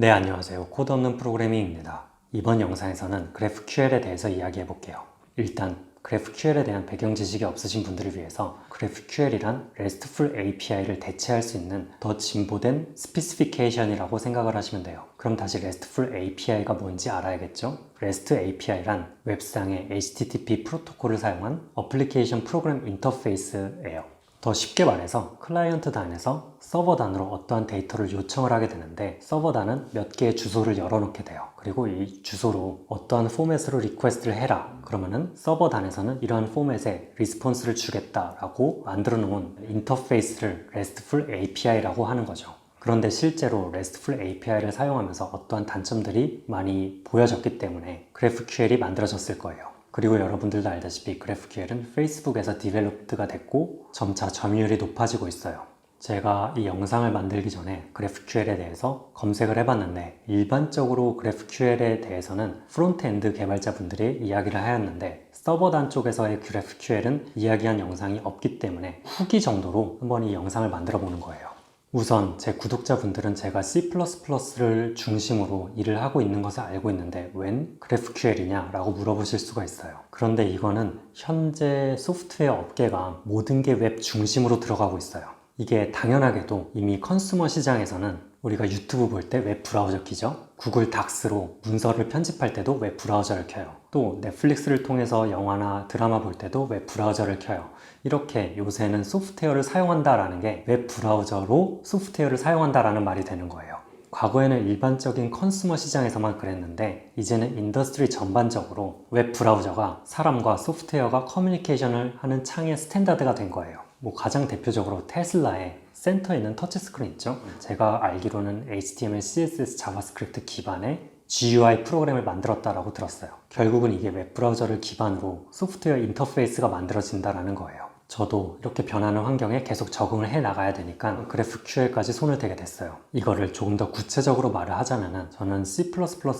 네, 안녕하세요. 코드 없는 프로그래밍입니다. 이번 영상에서는 GraphQL에 대해서 이야기해 볼게요. 일단 GraphQL에 대한 배경 지식이 없으신 분들을 위해서 GraphQL이란 RESTful API를 대체할 수 있는 더 진보된 스피시피케이션이라고 생각을 하시면 돼요. 그럼 다시 RESTful API가 뭔지 알아야겠죠? REST API란 웹상의 HTTP 프로토콜을 사용한 어플리케이션 프로그램 인터페이스예요. 더 쉽게 말해서 클라이언트 단에서 서버 단으로 어떠한 데이터를 요청을 하게 되는데 서버 단은 몇 개의 주소를 열어놓게 돼요. 그리고 이 주소로 어떠한 포맷으로 리퀘스트를 해라. 그러면은 서버 단에서는 이러한 포맷에 리스폰스를 주겠다라고 만들어 놓은 인터페이스를 RESTful API라고 하는 거죠. 그런데 실제로 RESTful API를 사용하면서 어떠한 단점들이 많이 보여졌기 때문에 GraphQL이 만들어졌을 거예요. 그리고 여러분들도 알다시피 GraphQL은 페이스북에서 디벨롭드가 됐고 점차 점유율이 높아지고 있어요. 제가 이 영상을 만들기 전에 GraphQL에 대해서 검색을 해봤는데 일반적으로 GraphQL에 대해서는 프론트엔드 개발자분들이 이야기를 하였는데 서버단 쪽에서의 GraphQL은 이야기한 영상이 없기 때문에 후기 정도로 한번 이 영상을 만들어 보는 거예요. 우선 제 구독자분들은 제가 C++를 중심으로 일을 하고 있는 것을 알고 있는데 웬 GraphQL이냐 라고 물어보실 수가 있어요. 그런데 이거는 현재 소프트웨어 업계가 모든 게 웹 중심으로 들어가고 있어요. 이게 당연하게도 이미 컨슈머 시장에서는 우리가 유튜브 볼 때 웹 브라우저 키죠? 구글 닥스로 문서를 편집할 때도 웹 브라우저를 켜요. 또 넷플릭스를 통해서 영화나 드라마 볼 때도 웹 브라우저를 켜요. 이렇게 요새는 소프트웨어를 사용한다라는 게 웹 브라우저로 소프트웨어를 사용한다라는 말이 되는 거예요. 과거에는 일반적인 컨슈머 시장에서만 그랬는데 이제는 인더스트리 전반적으로 웹 브라우저가 사람과 소프트웨어가 커뮤니케이션을 하는 창의 스탠다드가 된 거예요. 뭐 가장 대표적으로 테슬라의 센터에 있는 터치 스크린 있죠? 제가 알기로는 HTML, CSS, 자바스크립트 기반의 GUI 프로그램을 만들었다라고 들었어요. 결국은 이게 웹 브라우저를 기반으로 소프트웨어 인터페이스가 만들어진다라는 거예요. 저도 이렇게 변하는 환경에 계속 적응을 해 나가야 되니까 GraphQL까지 손을 대게 됐어요. 이거를 조금 더 구체적으로 말을 하자면은 저는 C++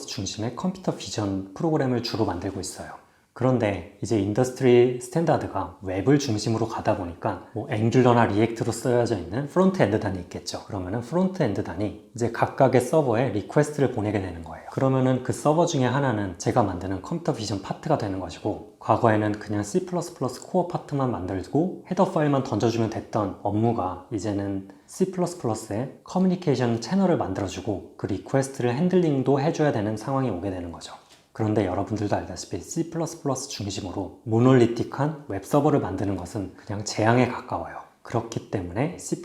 중심의 컴퓨터 비전 프로그램을 주로 만들고 있어요. 그런데 이제 인더스트리 스탠다드가 웹을 중심으로 가다 보니까 뭐 앵귤러나 리액트로 쓰여져 있는 프론트 엔드 단이 있겠죠. 그러면은 프론트 엔드 단이 이제 각각의 서버에 리퀘스트를 보내게 되는 거예요. 그러면은 그 서버 중에 하나는 제가 만드는 컴퓨터 비전 파트가 되는 것이고 과거에는 그냥 C++ 코어 파트만 만들고 헤더 파일만 던져주면 됐던 업무가 이제는 C++에 커뮤니케이션 채널을 만들어주고 그 리퀘스트를 핸들링도 해줘야 되는 상황이 오게 되는 거죠. 그런데 여러분들도 알다시피 C++ 중심으로 모놀리틱한 웹서버를 만드는 것은 그냥 재앙에 가까워요. 그렇기 때문에 C++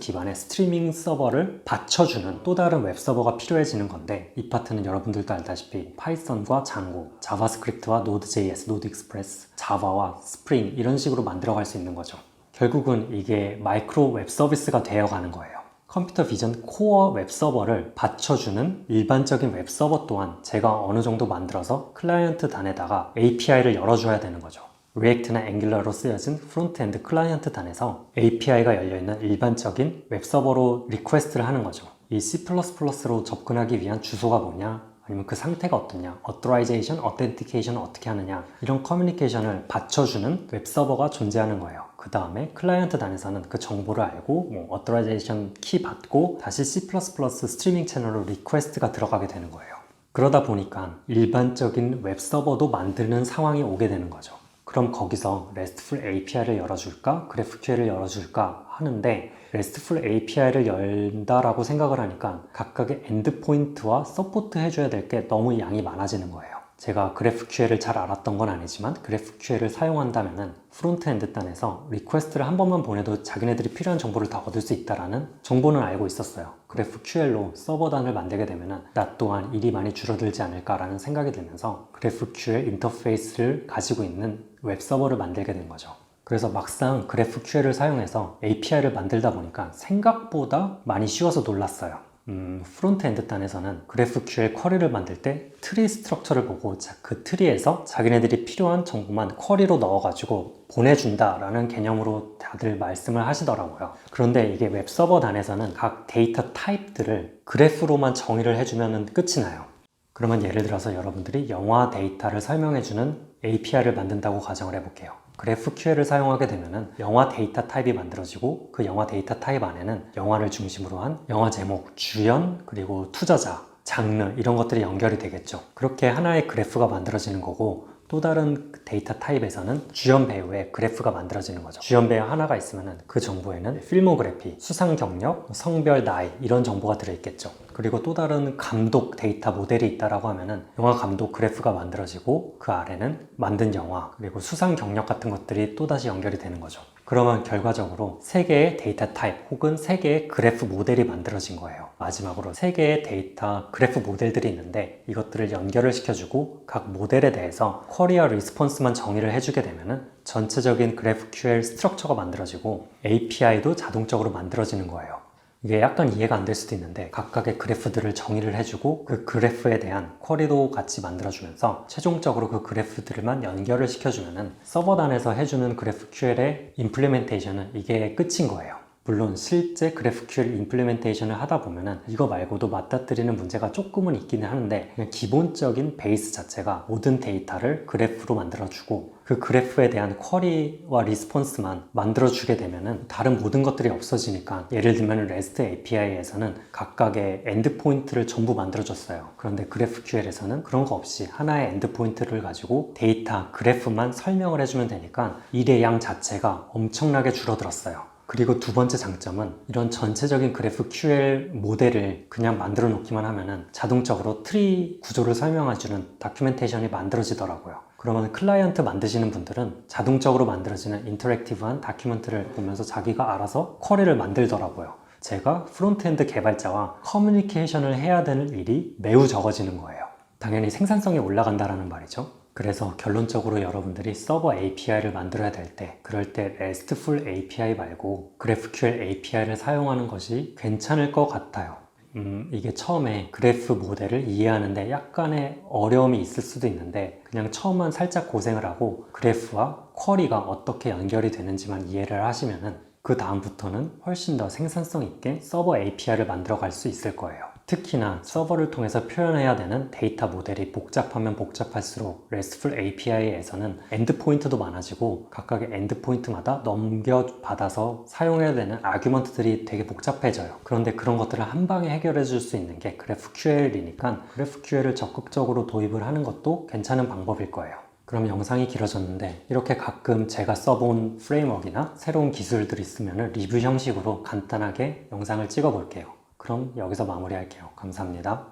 기반의 스트리밍 서버를 받쳐주는 또 다른 웹서버가 필요해지는 건데 이 파트는 여러분들도 알다시피 파이썬과 장고, 자바스크립트와 노드.js, 노드익스프레스, 자바와 스프링 이런 식으로 만들어갈 수 있는 거죠. 결국은 이게 마이크로 웹 서비스가 되어가는 거예요. 컴퓨터 비전 코어 웹 서버를 받쳐주는 일반적인 웹 서버 또한 제가 어느 정도 만들어서 클라이언트 단에다가 API를 열어줘야 되는 거죠. 리액트나 앵귤러로 쓰여진 프론트엔드 클라이언트 단에서 API가 열려있는 일반적인 웹 서버로 리퀘스트를 하는 거죠. 이 C++로 접근하기 위한 주소가 뭐냐, 아니면 그 상태가 어떠냐, 어토라이제이션, 어텐티케이션 어떻게 하느냐 이런 커뮤니케이션을 받쳐주는 웹 서버가 존재하는 거예요. 그 다음에 클라이언트 단에서는 그 정보를 알고 뭐 어토라이제이션 키 받고 다시 C++ 스트리밍 채널로 리퀘스트가 들어가게 되는 거예요. 그러다 보니까 일반적인 웹 서버도 만드는 상황이 오게 되는 거죠. 그럼 거기서 RESTful API를 열어줄까? GraphQL을 열어줄까? 하는데 RESTful API를 열다라고 생각을 하니까 각각의 엔드포인트와 서포트 해줘야 될 게 너무 양이 많아지는 거예요. 제가 GraphQL을 잘 알았던 건 아니지만 GraphQL을 사용한다면 프론트엔드 단에서 리퀘스트를 한 번만 보내도 자기네들이 필요한 정보를 다 얻을 수 있다라는 정보는 알고 있었어요. GraphQL로 서버 단을 만들게 되면 나 또한 일이 많이 줄어들지 않을까라는 생각이 들면서 GraphQL 인터페이스를 가지고 있는 웹 서버를 만들게 된 거죠. 그래서 막상 GraphQL을 사용해서 API를 만들다 보니까 생각보다 많이 쉬워서 놀랐어요. 음, 프론트엔드 단에서는 GraphQL 쿼리를 만들 때 트리 스트럭처를 보고 자, 그 트리에서 자기네들이 필요한 정보만 쿼리로 넣어가지고 보내준다라는 개념으로 다들 말씀을 하시더라고요. 그런데 이게 웹 서버 단에서는 각 데이터 타입들을 그래프로만 정의를 해주면 끝이 나요. 그러면 예를 들어서 여러분들이 영화 데이터를 설명해주는 API를 만든다고 가정을 해볼게요. GraphQL을 사용하게 되면 영화 데이터 타입이 만들어지고 그 영화 데이터 타입 안에는 영화를 중심으로 한 영화 제목, 주연, 그리고 투자자 장르 이런 것들이 연결이 되겠죠. 그렇게 하나의 그래프가 만들어지는 거고 또 다른 데이터 타입에서는 주연 배우의 그래프가 만들어지는 거죠. 주연 배우 하나가 있으면 그 정보에는 필모그래피, 수상 경력, 성별, 나이 이런 정보가 들어있겠죠. 그리고 또 다른 감독 데이터 모델이 있다라고 하면은 영화 감독 그래프가 만들어지고 그 아래는 만든 영화 그리고 수상 경력 같은 것들이 또다시 연결이 되는 거죠. 그러면 결과적으로 세 개의 데이터 타입 혹은 세 개의 그래프 모델이 만들어진 거예요. 마지막으로 세 개의 데이터 그래프 모델들이 있는데 이것들을 연결을 시켜주고 각 모델에 대해서 쿼리와 리스폰스만 정의를 해주게 되면은 전체적인 GraphQL 스트럭처가 만들어지고 API도 자동적으로 만들어지는 거예요. 이게 약간 이해가 안 될 수도 있는데 각각의 그래프들을 정의를 해주고 그 그래프에 대한 쿼리도 같이 만들어주면서 최종적으로 그 그래프들만 연결을 시켜주면은 서버 단에서 해주는 GraphQL의 임플리멘테이션은 이게 끝인 거예요. 물론 실제 GraphQL 임플리멘테이션을 하다 보면은 이거 말고도 맞닥뜨리는 문제가 조금은 있기는 하는데 그냥 기본적인 베이스 자체가 모든 데이터를 그래프로 만들어주고 그 그래프에 대한 쿼리와 리스폰스만 만들어주게 되면은 다른 모든 것들이 없어지니까 예를 들면 REST API에서는 각각의 엔드포인트를 전부 만들어줬어요. 그런데 GraphQL에서는 그런 거 없이 하나의 엔드포인트를 가지고 데이터 그래프만 설명을 해주면 되니까 일의 양 자체가 엄청나게 줄어들었어요. 그리고 두 번째 장점은 이런 전체적인 그래프 QL 모델을 그냥 만들어 놓기만 하면은 자동적으로 트리 구조를 설명해주는 다큐멘테이션이 만들어지더라고요. 그러면 클라이언트 만드시는 분들은 자동적으로 만들어지는 인터랙티브한 다큐멘트를 보면서 자기가 알아서 쿼리를 만들더라고요. 제가 프론트엔드 개발자와 커뮤니케이션을 해야 되는 일이 매우 적어지는 거예요. 당연히 생산성이 올라간다라는 말이죠. 그래서 결론적으로 여러분들이 서버 API를 만들어야 될 때, 그럴 때 RESTful API 말고 GraphQL API를 사용하는 것이 괜찮을 것 같아요. 음, 이게 처음에 그래프 모델을 이해하는데 약간의 어려움이 있을 수도 있는데 그냥 처음만 살짝 고생을 하고 그래프와 쿼리가 어떻게 연결이 되는지만 이해를 하시면은 그 다음부터는 훨씬 더 생산성 있게 서버 API를 만들어 갈 수 있을 거예요. 특히나 서버를 통해서 표현해야 되는 데이터 모델이 복잡하면 복잡할수록 RESTful API에서는 엔드포인트도 많아지고 각각의 엔드포인트마다 넘겨받아서 사용해야 되는 아규먼트들이 되게 복잡해져요. 그런데 그런 것들을 한 방에 해결해 줄 수 있는 게 GraphQL이니까 GraphQL을 적극적으로 도입을 하는 것도 괜찮은 방법일 거예요. 그럼 영상이 길어졌는데 이렇게 가끔 제가 써본 프레임워크나 새로운 기술들이 있으면 리뷰 형식으로 간단하게 영상을 찍어 볼게요. 그럼 여기서 마무리할게요. 감사합니다.